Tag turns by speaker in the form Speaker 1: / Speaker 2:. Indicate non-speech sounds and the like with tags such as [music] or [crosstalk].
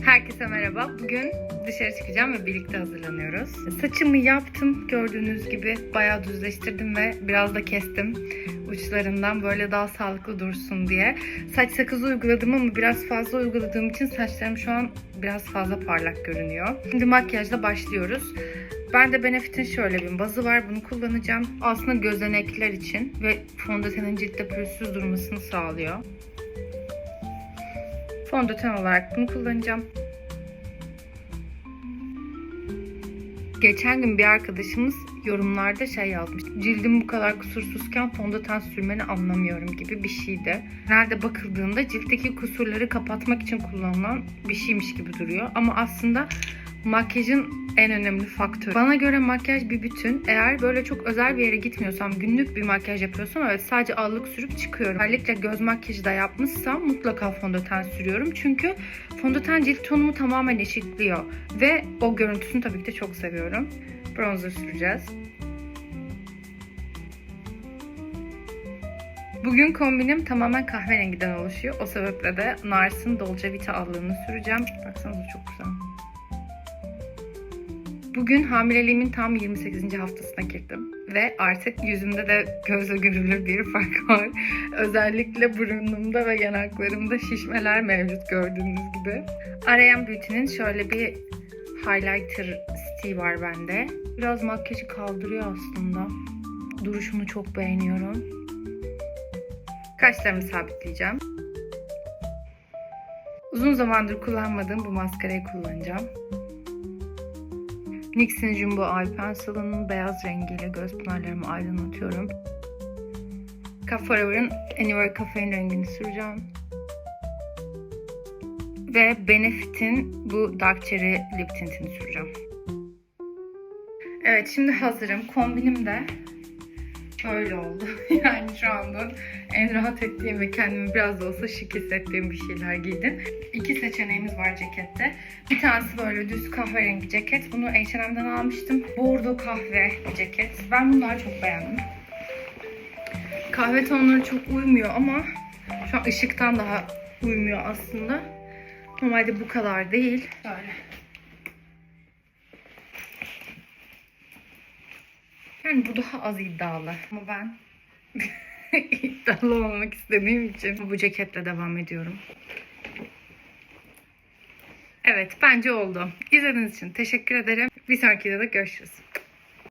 Speaker 1: Herkese merhaba. Bugün dışarı çıkacağım ve birlikte hazırlanıyoruz. Saçımı yaptım gördüğünüz gibi. Bayağı düzleştirdim ve biraz da kestim uçlarından böyle daha sağlıklı dursun diye. Saç sakızı uyguladım ama biraz fazla uyguladığım için saçlarım şu an biraz fazla parlak görünüyor. Şimdi makyajla başlıyoruz. Ben de Benefit'in şöyle bir bazı var. Bunu kullanacağım. Aslında gözenekler için ve fondötenin ciltte pürüzsüz durmasını sağlıyor. Fondöten olarak bunu kullanacağım. Geçen gün bir arkadaşımız yorumlarda şey yazmış. Cildim bu kadar kusursuzken fondöten sürmeni anlamıyorum gibi bir şeydi. Nerede bakıldığında ciltteki kusurları kapatmak için kullanılan bir şeymiş gibi duruyor. Ama aslında makyajın en önemli faktörü. Bana göre makyaj bir bütün. Eğer böyle çok özel bir yere gitmiyorsam, günlük bir makyaj yapıyorsam evet sadece allık sürüp çıkıyorum. Özellikle göz makyajı da yapmışsam mutlaka fondöten sürüyorum. Çünkü fondöten cilt tonumu tamamen eşitliyor. Ve o görüntüsünü tabii ki de çok seviyorum. Bronzer süreceğiz. Bugün kombinim tamamen kahverengiden oluşuyor. O sebeple de Nars'ın Dolce Vita allığını süreceğim. Baksanıza çok güzel. Bugün hamileliğimin tam 28. haftasına girdim. Ve artık yüzümde de gözle görülür bir fark [laughs] var. Özellikle burnumda ve yanaklarımda şişmeler mevcut gördüğünüz gibi. Arayan Beauty'nin şöyle bir highlighter stiği var bende. Biraz makyajı kaldırıyor aslında. Duruşunu çok beğeniyorum. Kaşlarımı sabitleyeceğim. Uzun zamandır kullanmadığım bu maskarayı kullanacağım. NYX'in Jumbo Eye Pencil'ın beyaz rengiyle göz pınarlarımı aydınlatıyorum. Cap Forever'ın Anywhere Caffeine rengini süreceğim. Ve Benefit'in bu Dark Cherry Lip Tint'ini süreceğim. Evet şimdi hazırım. Kombinim de böyle oldu. [laughs] yani şu anda en rahat ettiğim ve kendimi biraz da olsa şık hissettiğim bir şeyler giydim. İki seçeneğimiz var cekette. Bir tanesi böyle düz kahverengi ceket. Bunu H&M'den almıştım. Bordo kahve ceket. Ben bunları çok beğendim. Kahve tonları çok uymuyor ama şu an ışıktan daha uymuyor aslında. Normalde bu kadar değil. Böyle. Yani bu daha az iddialı. Ama ben [laughs] iddialı olmak istediğim için bu ceketle devam ediyorum. Evet bence oldu. İzlediğiniz için teşekkür ederim. Bir sonraki videoda görüşürüz.